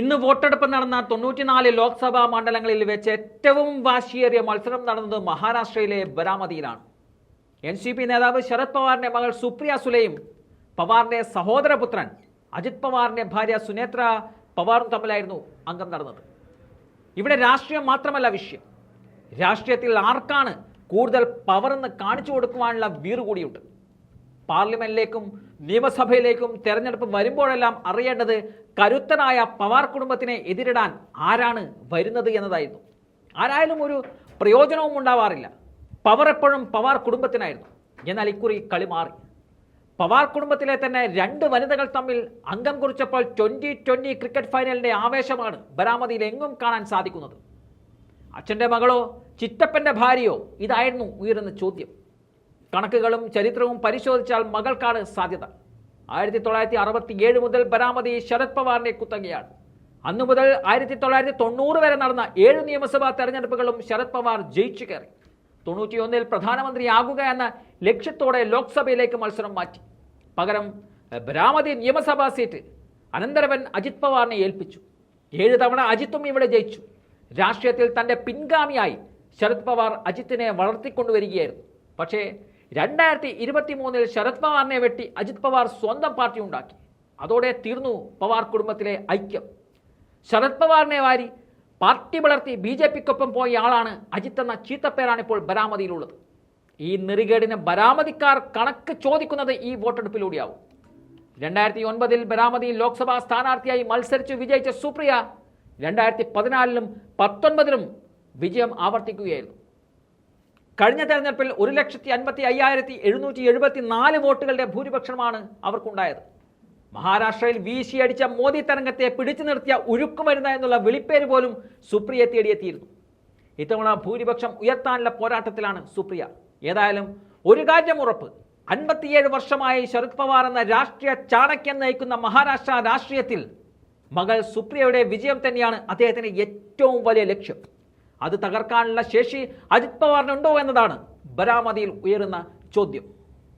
ഇന്ന് വോട്ടെടുപ്പ് നടന്ന തൊണ്ണൂറ്റിനാല് ലോക്സഭാ മണ്ഡലങ്ങളിൽ വെച്ച് ഏറ്റവും വാശിയേറിയ മത്സരം നടന്നത് മഹാരാഷ്ട്രയിലെ ബരാമതിയിലാണ്. എൻ സി പി നേതാവ് ശരത് പവാറിന്റെ മകൾ സുപ്രിയ സുലയും പവാറിന്റെ സഹോദരപുത്രൻ അജിത് പവാറിന്റെ ഭാര്യ സുനേത്ര പവാറും തമ്മിലായിരുന്നു അംഗം നടന്നത്. ഇവിടെ രാഷ്ട്രീയം മാത്രമല്ല വിഷയം. രാഷ്ട്രീയത്തിൽ ആർക്കാണ് കൂടുതൽ പവർ എന്ന് കാണിച്ചു കൊടുക്കുവാനുള്ള വീറ് കൂടിയുണ്ട് പാർലമെന്റിലേക്കും നിയമസഭയിലേക്കും തെരഞ്ഞെടുപ്പ് വരുമ്പോഴെല്ലാം അറിയേണ്ടത് കരുത്തനായ പവാർ കുടുംബത്തിനെ എതിരിടാൻ ആരാണ് വരുന്നത് എന്നതായിരുന്നു. ആരായാലും ഒരു പ്രയോജനവും ഉണ്ടാവാറില്ല. പവർ എപ്പോഴും പവാർ കുടുംബത്തിനായിരുന്നു. എന്നാൽ ഇക്കുറി കളി മാറി. പവാർ കുടുംബത്തിലെ തന്നെ രണ്ട് വനിതകൾ തമ്മിൽ അംഗം കുറിച്ചപ്പോൾ ട്വന്റി ട്വന്റി ക്രിക്കറ്റ് ഫൈനലിന്റെ ആവേശമാണ് ബരാമതിയിൽ എങ്ങും കാണാൻ സാധിക്കുന്നത്. അച്ഛന്റെ മകളോ ചിറ്റപ്പന്റെ ഭാര്യയോ ഇതായിരുന്നു ഉയരുന്ന ചോദ്യം. കണക്കുകളും ചരിത്രവും പരിശോധിച്ചാൽ മകൾക്കാണ് സാധ്യത. ആയിരത്തി തൊള്ളായിരത്തി അറുപത്തി ഏഴ് മുതൽ ബരാമതി ശരത് പവാറിനെ കുത്തകയാണ്. അന്നു മുതൽ ആയിരത്തി തൊള്ളായിരത്തി തൊണ്ണൂറ് വരെ നടന്ന ഏഴ് നിയമസഭാ തെരഞ്ഞെടുപ്പുകളും ശരത് പവാർ ജയിച്ചു കയറി. തൊണ്ണൂറ്റിയൊന്നിൽ പ്രധാനമന്ത്രിയാകുക എന്ന ലക്ഷ്യത്തോടെ ലോക്സഭയിലേക്ക് മത്സരം മാറ്റി. പകരം ബരാമതി നിയമസഭാ സീറ്റ് അനന്തരവൻ അജിത് പവാറിനെ ഏൽപ്പിച്ചു. ഏഴ് തവണ അജിത്തും ഇവിടെ ജയിച്ചു. രാഷ്ട്രീയത്തിൽ തന്റെ പിൻഗാമിയായി ശരത് പവാർ അജിത്തിനെ വളർത്തിക്കൊണ്ടുവരികയായിരുന്നു. പക്ഷേ രണ്ടായിരത്തി ഇരുപത്തി മൂന്നിൽ ശരത് പവാറിനെ വെട്ടി അജിത് പവാർ സ്വന്തം പാർട്ടി ഉണ്ടാക്കി. അതോടെ തീർന്നു പവാർ കുടുംബത്തിലെ ഐക്യം. ശരത് പവാറിനെ വാരി പാർട്ടി വളർത്തി ബി ജെ പിക്കൊപ്പം പോയ ആളാണ് അജിത് എന്ന ചീത്തപ്പേരാണ് ഇപ്പോൾ ബരാമതിയിലുള്ളത്. ഈ നെറികേടിന് ബരാമതിക്കാർ കണക്ക് ചോദിക്കുന്നത് ഈ വോട്ടെടുപ്പിലൂടെയാവും. രണ്ടായിരത്തി ഒൻപതിൽ ബരാമതിയിൽ ലോക്സഭാ സ്ഥാനാർത്ഥിയായി മത്സരിച്ച് വിജയിച്ച സുപ്രിയ രണ്ടായിരത്തി പതിനാലിലും പത്തൊൻപതിലും വിജയം ആവർത്തിക്കുകയായിരുന്നു. കഴിഞ്ഞ തെരഞ്ഞെടുപ്പിൽ ഒരു ലക്ഷത്തി അൻപത്തി അയ്യായിരത്തി എഴുന്നൂറ്റി എഴുപത്തി നാല് വോട്ടുകളുടെ ഭൂരിപക്ഷമാണ് അവർക്കുണ്ടായത്. മഹാരാഷ്ട്രയിൽ വീശിയടിച്ച മോദി തരംഗത്തെ പിടിച്ചു നിർത്തിയ ഉരുക്കുമരുന്ന എന്നുള്ള വിളിപ്പേര് പോലും സുപ്രിയ തേടിയെത്തിയിരുന്നു. ഇത്തവണ ഭൂരിപക്ഷം ഉയർത്താനുള്ള പോരാട്ടത്തിലാണ് സുപ്രിയ. ഏതായാലും ഒരു കാര്യം ഉറപ്പ് അൻപത്തിയേഴ് വർഷമായി ശരത് പവാർ എന്ന രാഷ്ട്രീയ ചാണക്യം നയിക്കുന്ന മഹാരാഷ്ട്ര രാഷ്ട്രീയത്തിൽ മകൾ സുപ്രിയയുടെ വിജയം തന്നെയാണ് അദ്ദേഹത്തിന് ഏറ്റവും വലിയ ലക്ഷ്യം. അത് തകർക്കാനുള്ള ശേഷി അജിത് പവാറിനുണ്ടോ എന്നതാണ് ബരാമതിയിൽ ഉയരുന്ന ചോദ്യം.